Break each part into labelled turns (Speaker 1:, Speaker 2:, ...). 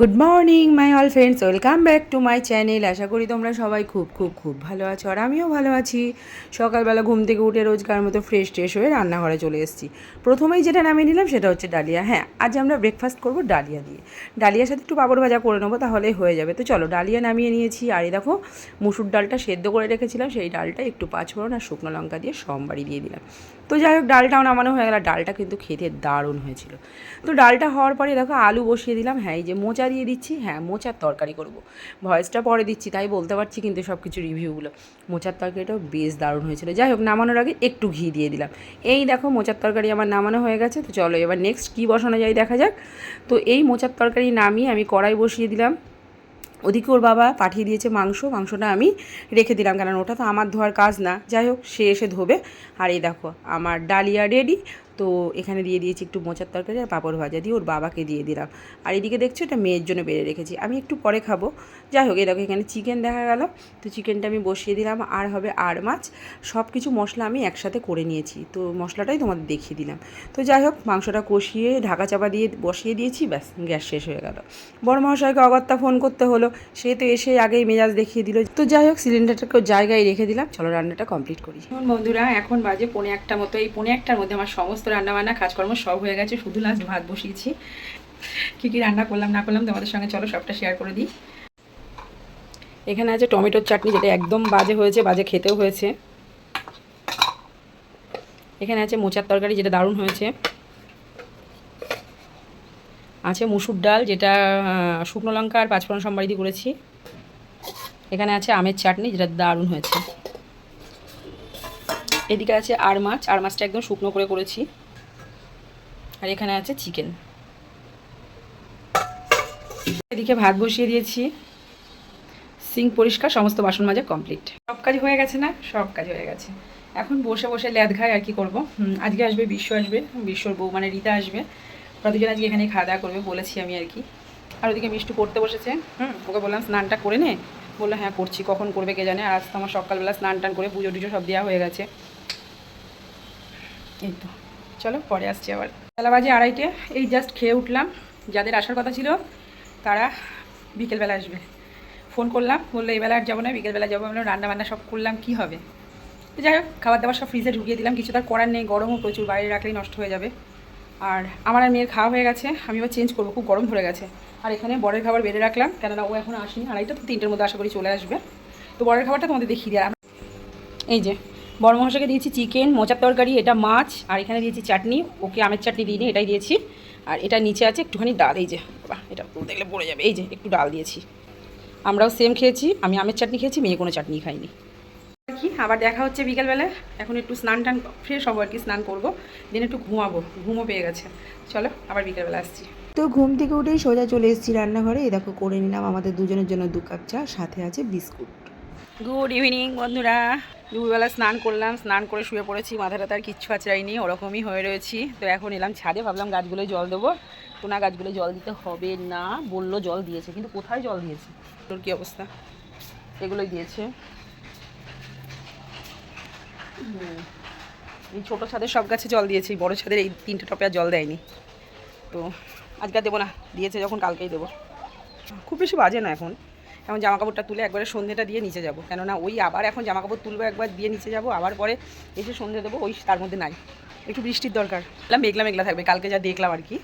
Speaker 1: Good morning my all friends welcome back to my channel আশা করি তোমরা সবাই খুব খুব খুব ভালো আছো আর আমিও ভালো আছি। সকালবেলা ঘুম থেকে উঠে রোজকার মতো ফ্রেশ ট্রেশ হয়ে রান্নাঘরে চলে এসেছি। প্রথমেই যেটা নামিয়ে নিলাম সেটা হচ্ছে ডালিয়া। হ্যাঁ আজ আমরা ব্রেকফাস্ট করব ডালিয়া দিয়ে। ডালিয়ার সাথে একটু পাঁপড় ভাজা করে নেব তাহলেই হয়ে যাবে। তো চলো, ডালিয়া নামিয়ে নিয়েছি। আর এই দেখো, মুসুর ডালটা সেদ্ধ করে রেখেছিলাম। সেই ডালটা একটু পাঁচফোড়ন আর শুকনো লঙ্কা দিয়ে সোমবারই দিয়ে দিলাম। তো যাই হোক, ডালটাও নামানো হয়ে গেল ডালটা কিন্তু খেতে দারুণ হয়েছিল। তো ডালটা হওয়ার পরে দেখো, আলু বসিয়ে দিলাম। হ্যাঁ এই যে মোচা দিয়ে দিচ্ছি। হ্যাঁ মোচার তরকারি করব। ভয়েসটা পরে দিচ্ছি, তাই বলতে পারছি কিন্তু সব কিছু রিভিউগুলো। মোচার তরকারিটাও বেশ দারুণ হয়েছিল। যাই হোক, নামানোর আগে একটু ঘি দিয়ে দিলাম। এই দেখো, মোচার তরকারি আমার নামানো হয়ে গেছে। তো চলো এবার নেক্সট কী বসানো যায় দেখা যাক। তো এই মোচার তরকারি নামিয়ে আমি কড়াই বসিয়ে দিলাম। ওদিকে ওর বাবা পাঠিয়ে দিয়েছে মাংস, মাংসটা আমি রেখে দিলাম কেন ওটা তো আমার ধোয়ার কাজ না। যাই হোক, সে এসে ধোবে। আর এই দেখো, আমার ডালিয়া রেডি তো এখানে দিয়ে দিয়েছি একটু মোচার তরকারি আর পাঁপড় ভাজা দিয়ে ওর বাবাকে দিয়ে দিলাম। আর এদিকে দেখছ এটা মেয়ের জন্য বেড়ে রেখেছি। আমি একটু পরে খাব। যাই হোক দেখো এখানে চিকেন দেখা গেল। তো চিকেনটা আমি বসিয়ে দিলাম। আর হবে আর মাছ। সব কিছু মশলা আমি একসাথে করে নিয়েছি। তো মশলাটাই তোমাদের দেখিয়ে দিলাম। তো যাই হোক, মাংসটা কষিয়ে ঢাকা চাপা দিয়ে বসিয়ে দিয়েছি। ব্যাস, গ্যাস শেষ হয়ে গেল। বড় মহাশয়কে অগত্যা ফোন করতে হলো। সে তো এসে আগেই মেজাজ দেখিয়ে দিল। তো যাই হোক সিলিন্ডারটাকে জায়গায় রেখে দিলাম। চলো, রান্নাটা কমপ্লিট করি। বন্ধুরা, এখন বাজে পৌনে একটা মতো। এই পৌনে একটার মধ্যে আমার সমস্ত রান্নাবান্না, কাজকর্ম সব হয়ে গেছে। শুধু লাস্ট ভাত বসিয়েছি। কী কী রান্না করলাম, না করলাম তোমাদের সঙ্গে চলো সবটা শেয়ার করে দিই। এখানে আছে টমেটোর চাটনি, যেটা একদম বাজে হয়েছে, বাজে খেতেও হয়েছে। এখানে আছে মোচার তরকারি, যেটা দারুণ হয়েছে। আছে মুসুর ডাল, যেটা শুকনো লঙ্কা আর পাঁচফোড়ন সম্বারি দিয়ে করেছি। এখানে আছে আমের চাটনি, যেটা দারুণ হয়েছে। এদিকে আছে আর মাছ, আর মাছটা একদম শুকনো করে করেছি। আর এখানে আছে চিকেন এদিকে ভাত বসিয়ে দিয়েছি। সিঙ্ক পরিষ্কার, সমস্ত বাসন মাজা কমপ্লিট সব কাজ হয়ে গেছে না? সব কাজ হয়ে গেছে। এখন বসে বসে ল্যাদ খাই, আর কি করব? আজকে আসবে বিশ্ব আসবে, বিশ্বর বউ মানে রীতা আসবে। ওরা দুজন আজকে এখানে খাওয়া দাওয়া করবে, বলেছি আমি আর কি। আর ওদিকে মিষ্টি পড়তে বসেছে, হুম, ওকে বললাম, স্নানটা করে নে? বলল হ্যাঁ করছি, কখন করবে কে জানে? আর আজ তো আমার সকালবেলা স্নান টান করে পুজো টুজো সব দেওয়া হয়ে গেছে। এই তো, চলো পরে আসছি আবার। বেলা বাজে আড়াইটে, এই জাস্ট খেয়ে উঠলাম। যাদের আসার কথা ছিল, তারা বিকেলবেলা আসবে। ফোন করলাম, বলল, এই বেলা আর যাব না, বিকেলবেলা যাব। আমরা রান্না বান্না সব করলাম, কি হবে? তো যাই হোক খাবার দাবার সব ফ্রিজে ঢুকিয়ে দিলাম। কিছু তার করার নেই, গরমও প্রচুর, বাইরে রাখলেই নষ্ট হয়ে যাবে। আর আমার আর মেয়ের খাওয়া হয়ে গেছে, আমি এবার চেঞ্জ করব, খুব গরম ধরে গেছে। আর এখানে বরের খাবার বেড়ে রাখলাম, কেননা ও এখন আসেনি। আড়াইটা তো তিনটের মধ্যে আশা করি চলে আসবে। তো বরের খাবারটা তোমাদের দেখিয়ে আমি- এই যে বড় মহাশয়কে দিয়েছি চিকেন মোচার তরকারি এটা মাছ আর এখানে দিয়েছি চাটনি। ওকে আমের চাটনি দিইনি এটাই দিয়েছি। আর এটা নিচে আছে একটুখানি ডাল এই যে বাহ এটা গেলে পড়ে যাবে। এই যে একটু ডাল দিয়েছি। আমরাও সেম খেয়েছি আমি আমের চাটনি খেয়েছি মেয়ে কোনো চাটনি খাইনি আর কি আবার দেখা হচ্ছে বিকেলবেলা। এখন একটু স্নান টান ফ্রেশ হব আর কি স্নান করব। দিন একটু ঘুমাবো ঘুমও পেয়ে গেছে। চলো আবার বিকেলবেলা আসছি।
Speaker 2: তো ঘুম থেকে উঠেই সোজা চলে এসেছি রান্নাঘরে। এই দেখো করে নিলাম আমাদের দুজনের জন্য দু কাপ চা সাথে আছে বিস্কুট।
Speaker 1: গুড ইভিনিং বন্ধুরা। দুপুরবেলা স্নান করলাম, স্নান করে শুয়ে পড়েছি মাথাটা তার কিচ্ছু আচড়াইনি, ওরকমই হয়ে রয়েছি। তো এখন এলাম ছাদে, ভাবলাম গাছগুলোয় জল দেবো। তো না গাছগুলো জল দিতে হবে না, বলল জল দিয়েছে, কিন্তু কোথায় জল দিয়েছে? তোর কী অবস্থা? এগুলোই দিয়েছে। এই ছোটো ছাদের সব গাছে জল দিয়েছে বড়ো ছাদের এই তিনটে টপে আর জল দেয়নি। তো আজকে দেবো না, দিয়েছে যখন কালকেই দেবো। খুব বেশি বাজে না এখন। এখন জামা কাপড়টা তুলে একবারে সন্ধ্যেটা দিয়ে নিচে যাব। কেননা ওই আবার এখন জামা কাপড় তুলবো, একবার দিয়ে নিচে যাব, আবার পরে এসে সন্ধ্যে দেবো, ওই তার মধ্যে নাই। একটু বৃষ্টির দরকার। মেঘলা মেঘলা থাকবে, কালকে যা দেখলাম আর কি।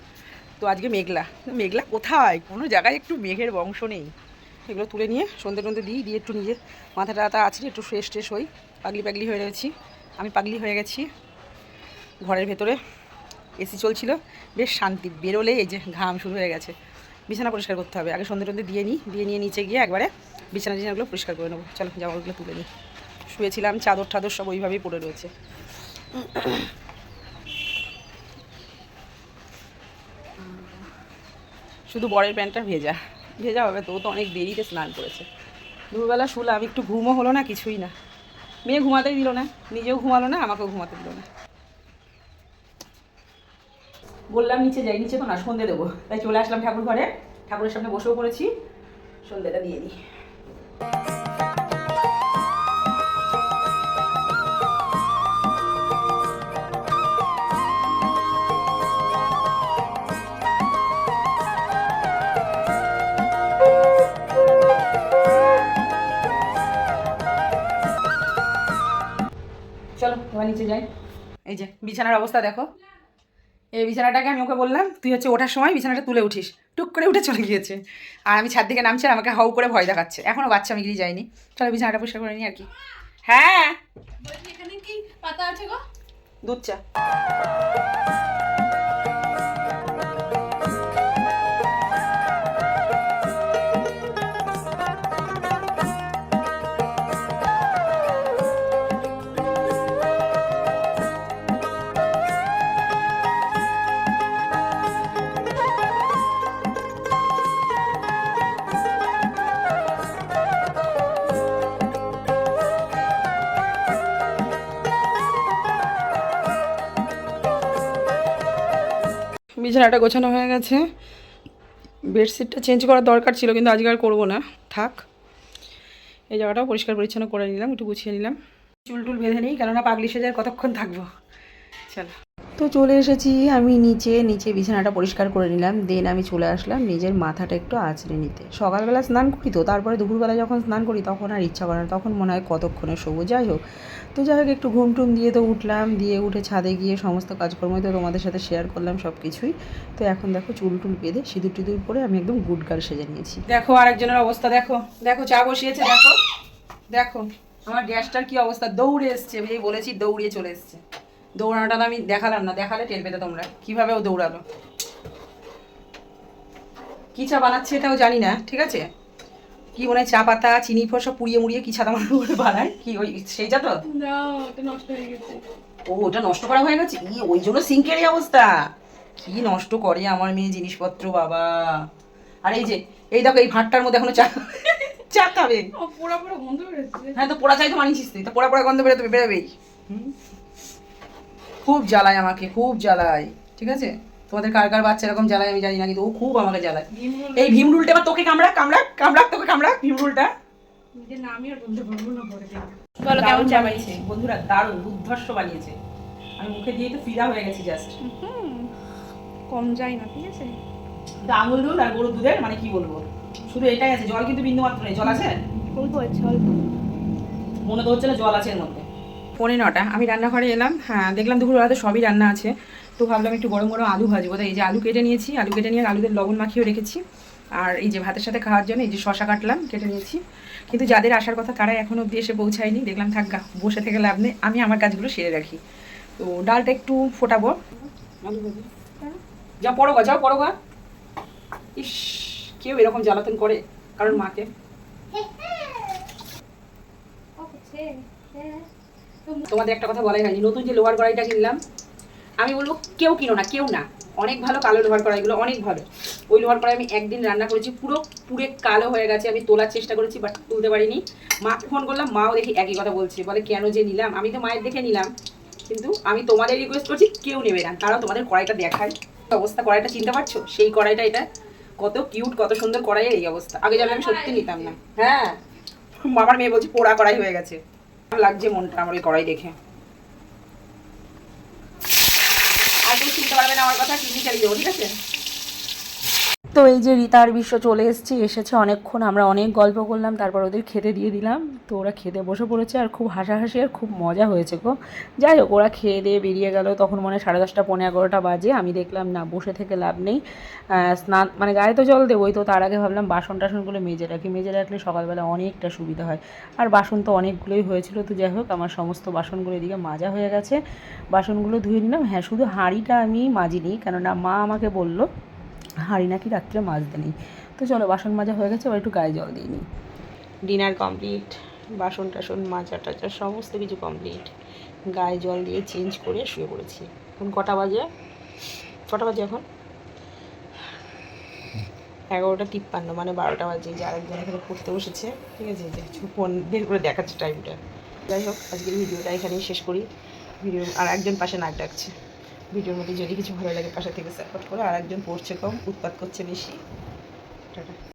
Speaker 1: তো আজকে মেঘলা। মেঘলা কোথায়? কোনো জায়গায় একটু মেঘের বংশ নেই। এগুলো তুলে নিয়ে সন্ধ্যে টন্ধে দিই, দিয়ে একটু নিজে মাথাটা টাথা আছে একটু ফ্রেশ ট্রেশ হই। পাগলি পাগলি হয়ে রয়েছি। আমি পাগলি হয়ে গেছি। ঘরের ভেতরে এসি চলছিল। বেশ শান্তি। বেরোলে এই যে ঘাম শুরু হয়ে গেছে। বিছানা পরিষ্কার করতে হবে। আগে সন্ধ্যে টন্ধে দিয়ে নিই, দিয়ে নিয়ে নিচে গিয়ে একবারে বিছানা টিছানাগুলো পরিষ্কার করে নেব। চলো জামাগুলো তুলে নিই। শুয়েছিলাম, চাদর টাদর সব ওইভাবেই পড়ে রয়েছে। শুধু বরের প্যান্টটা ভেজা। ভেজা হবে তো তো অনেক দেরিতে স্নান করেছে। দুপুরবেলা শুলাম, একটু ঘুমও হলো না, কিছুই না। মেয়ে ঘুমাতেই দিল না, নিজেও ঘুমালো না, আমাকেও ঘুমাতে দিল না। বললাম নিচে যাই, নিচে তো না, সন্ধে দেবো। তাই চলে আসলাম ঠাকুর ঘরে। ঠাকুরের সামনে বসেও পড়েছি। সন্ধ্যেটা দিয়ে দিই। চলো তোমার নিচে যাই। এই যে, বিছানার অবস্থা দেখো। এই বিছানাটাকে আমি ওকে বললাম তুই হচ্ছে ওঠার সময় বিছানাটা তুলে উঠিস। টুক করে উঠে চলে গিয়েছে। আর আমি ছাদ দিকে নামছি আর আমাকে হাউ করে ভয় দেখাচ্ছে। এখনও বাচ্চা আমি গিয়ে যাইনি। চলো বিছানাটা পরিষ্কার করে নিই আর কি। হ্যাঁ।
Speaker 3: এখানে কি পাতা আছে গো?
Speaker 1: দুধ চা। বিছানাটা গোছানো হয়ে গেছে। বেডশিটটা চেঞ্জ করার দরকার ছিল, কিন্তু আজকে আর করব না। থাক। এই জায়গাটাও পরিষ্কার পরিচ্ছন্ন করে নিলাম, একটু গুছিয়ে নিলাম। চুল টুল বেঁধে নিই, কেননা পাগলি সেজে আর কতক্ষণ থাকব? চলো।
Speaker 2: তো চলে এসেছি, আমি নিচে নিচে বিছানাটা পরিষ্কার করে নিলাম দেন আমি চলে আসলাম নিজের মাথাটা একটু আঁচড়ে নিতে। সকালবেলা স্নান করি তো, তারপরে দুপুরবেলা যখন স্নান করি, তখন আর ইচ্ছা করে না, তখন মনে হয় কতক্ষণে শোবো, যাই হোক। তো যাই হোক, একটু ঘুম টুম দিয়ে তো উঠলাম, দিয়ে উঠে ছাদে গিয়ে সমস্ত কাজকর্মই তো তোমাদের সাথে শেয়ার করলাম সব কিছুই তো এখন দেখো চুল টুল বেঁধে সিঁদুর টিঁদুর পরে আমি একদম গুড গার্ল সেজে নিয়েছি।
Speaker 1: দেখো আরেকজনের অবস্থা, দেখো দেখো, চা বসিয়েছে, দেখো দেখো, আমার গ্যাসটার কি অবস্থা? দৌড়ে এসছে এই বলেছি দৌড়িয়ে চলে এসছে। দৌড়ানোটা আমি দেখালাম না, দেখালে টের পেতে তোমরা, কীভাবে ও দৌড়ালো। কি চা বানাচ্ছে এটাও জানি না, ঠিক আছে? কি মনে চা পাতা চিনি ফল সব পুড়িয়ে মুড়িয়ে কি ছাদা মাথা করে বানায়? কি ওই সেই চা তো?
Speaker 3: না ওটা নষ্ট হয়ে গেছে।
Speaker 1: ও ওটা নষ্ট করা হয়ে গেছে? ই ওই জন্য সিঙ্কের এই অবস্থা। কি নষ্ট করে আমার মেয়ে জিনিসপত্র বাবা। আর এই যে এই দেখো এই ভাতটার মধ্যে এখনও চা চা খাবে।
Speaker 3: পোড়া পোড়া গন্ধ বেরোচ্ছে।
Speaker 1: হ্যাঁ তো পোড়া চাই তো মানিয়েছিস তুই। তো পোড়া পোড়া গন্ধ বেরোতে বেরোবেই। খুব জ্বালায় আমাকে খুব জ্বালায়। ঠিক আছে? তোমাদের কার কার বাচ্চা এরকম জ্বালায় আমি জানি না কিন্তু ও খুব আমাকে জ্বালায়। এই ভীমরুলটা এবার তোকে কামড়া কামড়া কামড়া তোকে কামড়া ভীমরুলটা।
Speaker 3: নিজের নামই আর বলতে পারব না পরে
Speaker 1: বলো কেমন চা বানিয়েছে। বন্ধুরা দারুণ দুর্ধর্ষ বানিয়েছে। আমি মুখে দিয়ে তো ফিদা হয়ে গেছি জাস্ট
Speaker 3: কম যায় না ঠিক আছে?
Speaker 1: আঙুল দুধ আর গরুর দুধের মানে কি বলব? শুধু এটাই আছে জল কিন্তু বিন্দু মাত্র নেই। জল আছে?
Speaker 3: অল্প আছে অল্প
Speaker 1: মনে তো হচ্ছে না জল আছে এর মধ্যে। পৌনে নটা। আমি রান্নাঘরে এলাম হ্যাঁ দেখলাম দুপুরবেলাতে সবই রান্না আছে। তো ভাবলাম একটু গরম গরম আলু ভাজবো। তাই এই যে আলু কেটে নিয়েছি, আলু কেটে নিয়ে আলুদের লবণ মাখিয়ে রেখেছি। আর এই যে ভাতের সাথে খাওয়ার জন্য এই যে শশা কাটলাম, কেটে নিয়েছি। কিন্তু যাদের আসার কথা তারা এখনও অব্দি এসে পৌঁছায়নি। দেখলাম, থাক বসে থেকে লাভ নেই। আমি আমার কাজগুলো সেরে রাখি। তো ডালটা একটু ফোটাবো। যা পড়ো গা, যাও পড়ো গা। ইস, কেউ এরকম জ্বালাতন করে কারণ মাকে। তোমাদের একটা কথা বলাই হয়নি। নতুন যে লোহার কড়াইটা কিনলাম, আমি বলব কেউ কিনো না, কেউ না। অনেক ভালো কালো লোহার কড়াইগুলো, অনেক ভালো। ওই লোহার কড়াই আমি একদিন রান্না করেছি, পুরো পুরে কালো হয়ে গেছে। আমি তোলার চেষ্টা করেছি বাট তুলতে পারিনি। মাকে ফোন করলাম, মাও দেখি একই কথা বলছে। বলে, কেন যে নিলাম? আমি তো মায়ের দেখে নিলাম। কিন্তু আমি তোমাদের রিকোয়েস্ট করছি, কেউ নেবে না। তারাও তোমাদের কড়াইটা দেখায়। অবস্থা, কড়াইটা চিনতে পারছ? সেই কড়াইটা এটা, কত কিউট কত সুন্দর কড়াইয়ের এই অবস্থা। আগে জানলে আমি সত্যি নিতাম না। হ্যাঁ। আমার মেয়ে বলছে, পোড়া কড়াই হয়ে গেছে। লাগছে মনটা আমার ওই কড়াই দেখে। আর কেউ চিনতে পারবে না আমার কথা টিভি চালিয়ে ঠিক আছে?
Speaker 2: তো এই যে রীতার বিশ্ব চলে এসেছে এসেছে অনেকক্ষণ, আমরা অনেক গল্প করলাম, তারপর ওদের খেতে দিয়ে দিলাম। তো ওরা খেতে বসে পড়েছে আর খুব হাসাহাসি আর খুব মজা হয়েছে গো। যাই হোক, ওরা খেয়ে দিয়ে বেরিয়ে গেল। তখন মনে সাড়ে দশটা পনেরো এগারোটা বাজে। আমি দেখলাম, না, বসে থেকে লাভ নেই। স্নান মানে গায়ে তো জল দেবোই। তো তার আগে ভাবলাম বাসন টাসনগুলো মেজে রাখি। মেজে রাখলে সকালবেলা অনেকটা সুবিধা হয়। আর বাসন তো অনেকগুলোই হয়েছিল। তো যাই হোক, আমার সমস্ত বাসনগুলো এদিকে মাজা হয়ে গেছে। বাসনগুলো ধুয়ে নিলাম। হ্যাঁ শুধু হাঁড়িটা আমি মাজিনি। কেননা মা আমাকে বলল হাঁড়ি নাকি রাত্রে মাজতে নেই তো চলো, বাসন মাজা হয়ে গেছে, এবার একটু গায়ে জল দিয়ে নিই। ডিনার কমপ্লিট বাসন টাসন মাজা টাজা সমস্ত কিছু কমপ্লিট গায়ে জল দিয়ে চেঞ্জ করে শুয়ে পড়েছি। এখন কটা বাজে? কটা বাজে এখন? এগারোটা তিপ্পান্ন মানে বারোটা বাজে। যে আরেকজন এখানে পড়তে বসেছে, ঠিক আছে? যে ফোন বের করে দেখাচ্ছে টাইমটা যাই হোক, আজকের ভিডিওটা এখানেই শেষ করি। ভিডিও আর একজন পাশে নাক ডাকছে। ভিডিওর মধ্যে যদি কিছু ভালো লাগে পাশে থেকে সাপোর্ট করো আর একজন পড়ছে কম, উৎপাত করছে বেশি। টাটা।